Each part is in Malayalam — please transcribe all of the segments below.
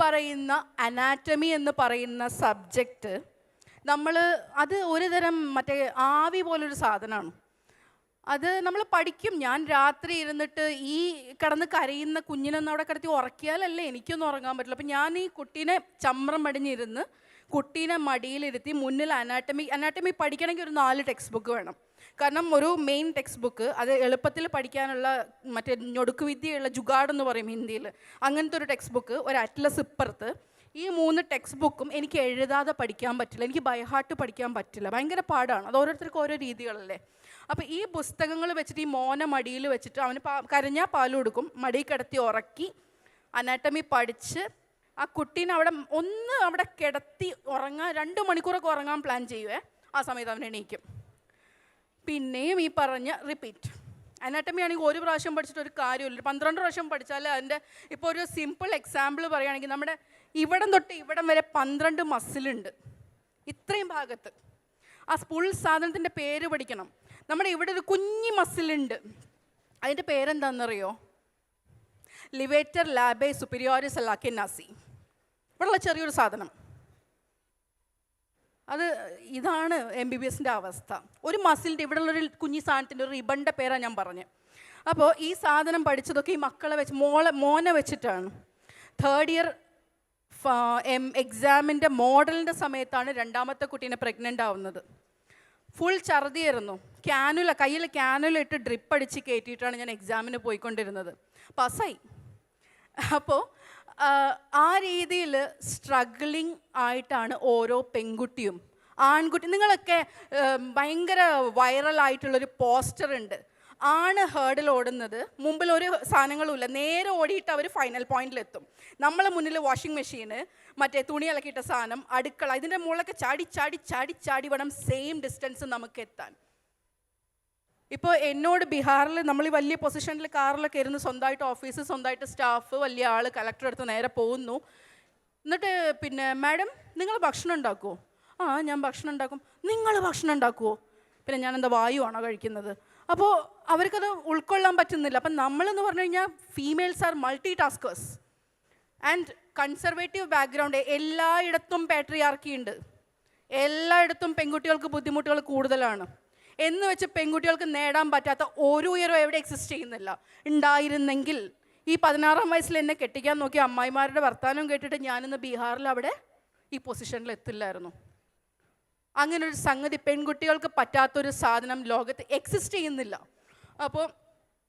പറയുന്ന അനാറ്റമി എന്ന് പറയുന്ന സബ്ജക്റ്റ് നമ്മൾ അത് ഒരു തരം മറ്റേ ആവി പോലൊരു സാധനമാണ് അത് നമ്മൾ പഠിക്കും. ഞാൻ രാത്രി ഇരുന്നിട്ട് ഈ കിടന്ന് കരയുന്ന കുഞ്ഞിനൊന്നും അവിടെ കിടത്തി ഉറക്കിയാലല്ലേ എനിക്കൊന്നും ഉറങ്ങാൻ പറ്റില്ല. അപ്പം ഞാൻ ഈ കുട്ടീനെ ചമ്രം മടിഞ്ഞിരുന്ന് കുട്ടീനെ മടിയിലിരുത്തി മുന്നിൽ അനാട്ടമി അനാട്ടമി പഠിക്കണമെങ്കിൽ ഒരു നാല് ടെക്സ്റ്റ് ബുക്ക് വേണം. കാരണം ഒരു മെയിൻ ടെക്സ്റ്റ് ബുക്ക് അത് എളുപ്പത്തിൽ പഠിക്കാനുള്ള മറ്റേ ഞൊടുക്ക് വിദ്യയുള്ള എന്ന് പറയും ഹിന്ദിയിൽ. അങ്ങനത്തെ ഒരു ടെക്സ്റ്റ് ബുക്ക് ഒരു അറ്റ്ലസ് ഇപ്പുറത്ത്. ഈ മൂന്ന് ടെക്സ്റ്റ് ബുക്കും എനിക്ക് എഴുതാതെ പഠിക്കാൻ പറ്റില്ല. എനിക്ക് ബൈഹാർട്ട് പഠിക്കാൻ പറ്റില്ല. ഭയങ്കര പാടാണ്. അത് ഓരോരുത്തർക്കും ഓരോ രീതികളല്ലേ. അപ്പോൾ ഈ പുസ്തകങ്ങൾ വെച്ചിട്ട് ഈ മോനെ മടിയിൽ വെച്ചിട്ട് അവന് പാ കരഞ്ഞാൽ പാൽ കൊടുക്കും. മടി കിടത്തി ഉറക്കി അനാട്ടമി പഠിച്ച് ആ കുട്ടീനെ അവിടെ ഒന്ന് അവിടെ കിടത്തി ഉറങ്ങാൻ രണ്ട് മണിക്കൂറൊക്കെ ഉറങ്ങാൻ പ്ലാൻ ചെയ്യുവേ. ആ സമയത്ത് അവൻ എണീക്കും. പിന്നെയും ഈ പറഞ്ഞ റിപ്പീറ്റ് അനാട്ടമി ആണെങ്കിൽ ഒരു പ്രാവശ്യം പഠിച്ചിട്ട് ഒരു കാര്യമില്ല. പന്ത്രണ്ട് പ്രാവശ്യം പഠിച്ചാൽ അതിന്റെ ഇപ്പോൾ ഒരു സിമ്പിൾ എക്സാമ്പിൾ പറയുകയാണെങ്കിൽ നമ്മുടെ ഇവിടം തൊട്ട് ഇവിടം വരെ പന്ത്രണ്ട് മസിലുണ്ട് ഇത്രയും ഭാഗത്ത്. ആ ഫുൾ സാധനത്തിന്റെ പേര് പഠിക്കണം. നമ്മുടെ ഇവിടെ ഒരു കുഞ്ഞി മസിലുണ്ട് അതിന്റെ പേരെന്താണെന്നറിയോ? ലിവേറ്റർ ലാബേ സുപ്പീരിയോറിസ് അലാക്കിനാസി ഇവിടെയുള്ള ചെറിയൊരു സാധനം. അത് ഇതാണ് എം ബി ബി എസിന്റെ അവസ്ഥ. ഒരു മസിലിന്റെ ഇവിടെയുള്ളൊരു കുഞ്ഞി സാധനത്തിന്റെ ഒരു റിബണിന്റെ പേരാണ് ഞാൻ പറഞ്ഞത് അപ്പോൾ ഈ സാധനം പഠിച്ചതൊക്കെ ഈ മക്കളെ വെച്ച് മോളെ മോനെ വെച്ചിട്ടാണ്. തേർഡ് ഇയർ എം എക്സാമിന്റെ മോഡലിന്റെ സമയത്താണ് രണ്ടാമത്തെ കുട്ടീനെ പ്രഗ്നന്റ് ആവുന്നത്. ഫുൾ ഛർദിയായിരുന്നു. ക്യാനുല കയ്യിൽ ക്യാനുല ഇട്ട് ഡ്രിപ്പ് അടിച്ച് കയറ്റിയിട്ടാണ് ഞാൻ എക്സാമിന് പോയിക്കൊണ്ടിരുന്നത്. പാസ്സായി അപ്പോൾ ആ രീതിയിൽ സ്ട്രഗ്ലിംഗ് ആയിട്ടാണ് ഓരോ പെൺകുട്ടിയും. ആൺകുട്ടി നിങ്ങളൊക്കെ ഭയങ്കര വൈറലായിട്ടുള്ളൊരു പോസ്റ്റർ ഉണ്ട്. ആണ് ഹേർഡിൽ ഓടുന്നത്. മുമ്പിൽ ഒരു സാധനങ്ങളുമില്ല. നേരെ ഓടിയിട്ട് അവർ ഫൈനൽ പോയിന്റിലെത്തും നമ്മളെ മുന്നിൽ വാഷിംഗ് മെഷീന് മറ്റേ തുണി ഇളക്കിയിട്ട സാധനം അടുക്കള ഇതിന്റെ മുകളിലൊക്കെ ചാടി ചാടി ചാടി ചാടി വേണം സെയിം ഡിസ്റ്റൻസ് നമുക്ക് എത്താൻ. ഇപ്പോൾ എന്നോട് ബീഹാറിൽ നമ്മൾ ഈ വലിയ പൊസിഷനിൽ കാറിലൊക്കെ ഇരുന്ന് സ്വന്തമായിട്ട് ഓഫീസ് സ്വന്തമായിട്ട് സ്റ്റാഫ് വലിയ ആൾ കളക്ടർ അടുത്ത് നേരെ പോകുന്നു. എന്നിട്ട് പിന്നെ മാഡം നിങ്ങൾ ഭക്ഷണം ഉണ്ടാക്കുമോ ആ ഞാൻ ഭക്ഷണം ഉണ്ടാക്കും. നിങ്ങൾ ഭക്ഷണം ഉണ്ടാക്കുമോ പിന്നെ ഞാൻ എന്താ വായുവാണോ കഴിക്കുന്നത്? അപ്പോൾ അവർക്കത് ഉൾക്കൊള്ളാൻ പറ്റുന്നില്ല. അപ്പം നമ്മളെന്ന് പറഞ്ഞു കഴിഞ്ഞാൽ females are multitaskers and conservative background എല്ലായിടത്തും പാട്രിയാർക്കി ഉണ്ട്. എല്ലായിടത്തും പെൺകുട്ടികൾക്ക് ബുദ്ധിമുട്ടുകൾ കൂടുതലാണ്. എന്ന് വെച്ച് പെൺകുട്ടികൾക്ക് നേടാൻ പറ്റാത്ത ഒരു ഉയരം എവിടെ എക്സിസ്റ്റ് ചെയ്യുന്നില്ല. ഉണ്ടായിരുന്നെങ്കിൽ ഈ പതിനാറാം വയസ്സിൽ എന്നെ കെട്ടിക്കാൻ നോക്കി അമ്മായിമാരുടെ വർത്തമാനം കേട്ടിട്ട് ഞാനിന്ന് ബീഹാറിൽ അവിടെ ഈ പൊസിഷനിൽ എത്തില്ലായിരുന്നു. അങ്ങനെ ഒരു സംഗതി പെൺകുട്ടികൾക്ക് പറ്റാത്തൊരു സാധനം ലോകത്ത് എക്സിസ്റ്റ് ചെയ്യുന്നില്ല. അപ്പോൾ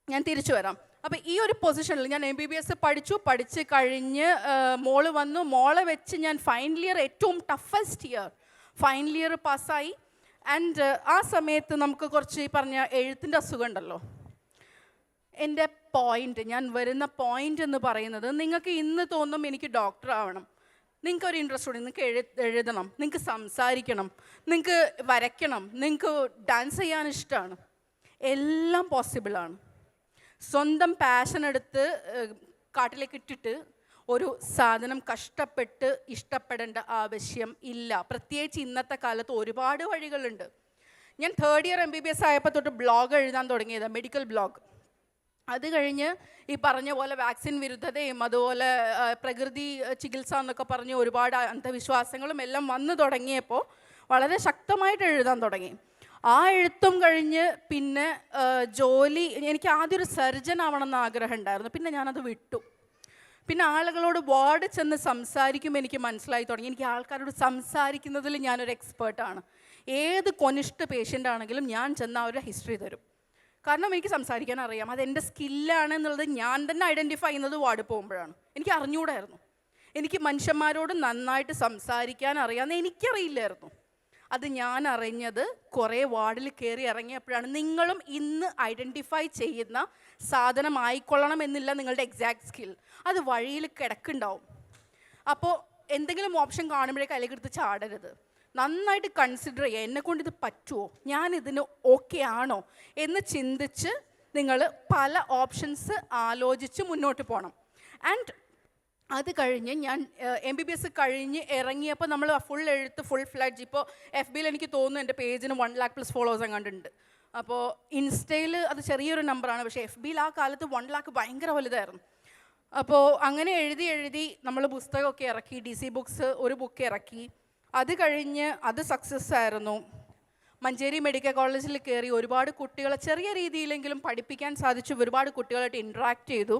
ഞാൻ തിരിച്ചു വരാം. അപ്പോൾ ഈ ഒരു പൊസിഷനിൽ ഞാൻ എം ബി ബി എസ് പഠിച്ചു. പഠിച്ച് കഴിഞ്ഞ് മോൾ വന്നു. മോളെ വെച്ച് ഞാൻ ഫൈനൽ ഇയർ ഏറ്റവും ടഫസ്റ്റ് ഇയർ ഫൈനൽ ഇയർ പാസ്സായി ആൻഡ് ആ സമയത്ത് നമുക്ക് കുറച്ച് ഈ പറഞ്ഞ എഴുത്തിന്റെ അസുഖം ഉണ്ടല്ലോ. എന്റെ പോയിന്റ് ഞാൻ വരുന്ന പോയിന്റ് എന്ന് പറയുന്നത് നിങ്ങൾക്ക് ഇന്ന് തോന്നും എനിക്ക് ഡോക്ടർ ആവണം. നിങ്ങൾക്ക് ഒരു ഇൻട്രസ്റ്റ് ഉണ്ട് നിങ്ങൾക്ക് എഴു എഴുതണം നിങ്ങൾക്ക് സംസാരിക്കണം നിങ്ങൾക്ക് വരയ്ക്കണം നിങ്ങൾക്ക് ഡാൻസ് ചെയ്യാൻ ഇഷ്ടമാണ് എല്ലാം പോസിബിളാണ് സ്വന്തം പാഷൻ എടുത്ത് കാട്ടിലേക്ക് ഇട്ടിട്ട് ഒരു സാധനം കഷ്ടപ്പെട്ട് ഇഷ്ടപ്പെടേണ്ട ആവശ്യം ഇല്ല. പ്രത്യേകിച്ച് ഇന്നത്തെ കാലത്ത് ഒരുപാട് വഴികളുണ്ട്. ഞാൻ third year M B B S ആയപ്പോൾ തൊട്ട് ബ്ലോഗ് എഴുതാൻ തുടങ്ങിയത് മെഡിക്കൽ ബ്ലോഗ് അത് കഴിഞ്ഞ് ഈ പറഞ്ഞ പോലെ വാക്സിൻ വിരുദ്ധതയും അതുപോലെ പ്രകൃതി ചികിത്സ എന്നൊക്കെ പറഞ്ഞ് ഒരുപാട് അന്ധവിശ്വാസങ്ങളും എല്ലാം വന്നു തുടങ്ങിയപ്പോൾ വളരെ ശക്തമായിട്ട് എഴുതാൻ തുടങ്ങി. ആ എഴുത്തും കഴിഞ്ഞ് പിന്നെ ജോലി എനിക്ക് ആദ്യം ഒരു സർജൻ ആവണമെന്ന് ആഗ്രഹം ഉണ്ടായിരുന്നു. പിന്നെ ഞാനത് വിട്ടു. പിന്നെ ആളുകളോട് വാർഡ് ചെന്ന് സംസാരിക്കുമ്പോൾ എനിക്ക് മനസ്സിലായി തുടങ്ങി. എനിക്ക് ആൾക്കാരോട് സംസാരിക്കുന്നതിൽ ഞാനൊരു എക്സ്പേർട്ടാണ് ഏത് കൊനിഷ്ഠ പേഷ്യന്റ് ആണെങ്കിലും ഞാൻ ചെന്ന് അവരുടെ ഹിസ്റ്ററി തരും. കാരണം എനിക്ക് സംസാരിക്കാൻ അറിയാം. അത് എന്റെ സ്കില്ലാണ് എന്നുള്ളത് ഞാൻ തന്നെ ഐഡന്റിഫൈ ചെയ്യുന്നത് വാർഡ് പോകുമ്പോഴാണ്. എനിക്ക് അറിഞ്ഞുകൂടായിരുന്നു എനിക്ക് മനുഷ്യന്മാരോട് നന്നായിട്ട് സംസാരിക്കാൻ അറിയാമെന്ന് എനിക്കറിയില്ലായിരുന്നു. അത് ഞാൻ അറിഞ്ഞത് കുറേ വാർഡിൽ കയറി ഇറങ്ങിയപ്പോഴാണ്. നിങ്ങളും ഇന്ന് ഐഡന്റിഫൈ ചെയ്യുന്ന സാധനം ആയിക്കൊള്ളണം എന്നില്ല നിങ്ങളുടെ എക്സാക്ട് സ്കിൽ അത് വഴിയിൽ കിടക്കുണ്ടാവും അപ്പോൾ എന്തെങ്കിലും ഓപ്ഷൻ കാണുമ്പോഴേക്കും എടുത്ത് ചാടരുത്. നന്നായിട്ട് കൺസിഡർ ചെയ്യുക. എന്നെ കൊണ്ട് ഇത് പറ്റുമോ ഞാൻ ഇതിന് ഓക്കെ ആണോ? എന്ന് ചിന്തിച്ച് നിങ്ങൾ പല ഓപ്ഷൻസ് ആലോചിച്ച് മുന്നോട്ട് പോകണം. ആൻഡ് അത് കഴിഞ്ഞ് ഞാൻ എം ബി ബി എസ് കഴിഞ്ഞ് ഇറങ്ങിയപ്പോൾ നമ്മൾ ഫുൾ എഴുത്ത് ഫുൾ ഫ്ലഡ്ജ് ഇപ്പോൾ എഫ് ബിയിൽ എനിക്ക് തോന്നുന്നു എന്റെ പേജിന് വൺ ലാക്ക് പ്ലസ് ഫോളോവേഴ്സ് കണ്ടിട്ടുണ്ട് അപ്പോൾ ഇൻസ്റ്റയിൽ അത് ചെറിയൊരു നമ്പറാണ് പക്ഷേ എഫ് ബിയിൽ ആ കാലത്ത് വൺ ലാക്ക് ഭയങ്കര വലുതായിരുന്നു. അപ്പോൾ അങ്ങനെ എഴുതി എഴുതി നമ്മൾ പുസ്തകമൊക്കെ ഇറക്കി ഡി സി ബുക്സ് ഒരു ബുക്ക് ഇറക്കി. അത് കഴിഞ്ഞ് അത് സക്സസ് ആയിരുന്നു. മഞ്ചേരി മെഡിക്കൽ കോളേജിൽ കയറി ഒരുപാട് കുട്ടികളെ ചെറിയ രീതിയിലെങ്കിലും പഠിപ്പിക്കാൻ സാധിച്ചു. ഒരുപാട് കുട്ടികളായിട്ട് ഇൻട്രാക്ട് ചെയ്തു.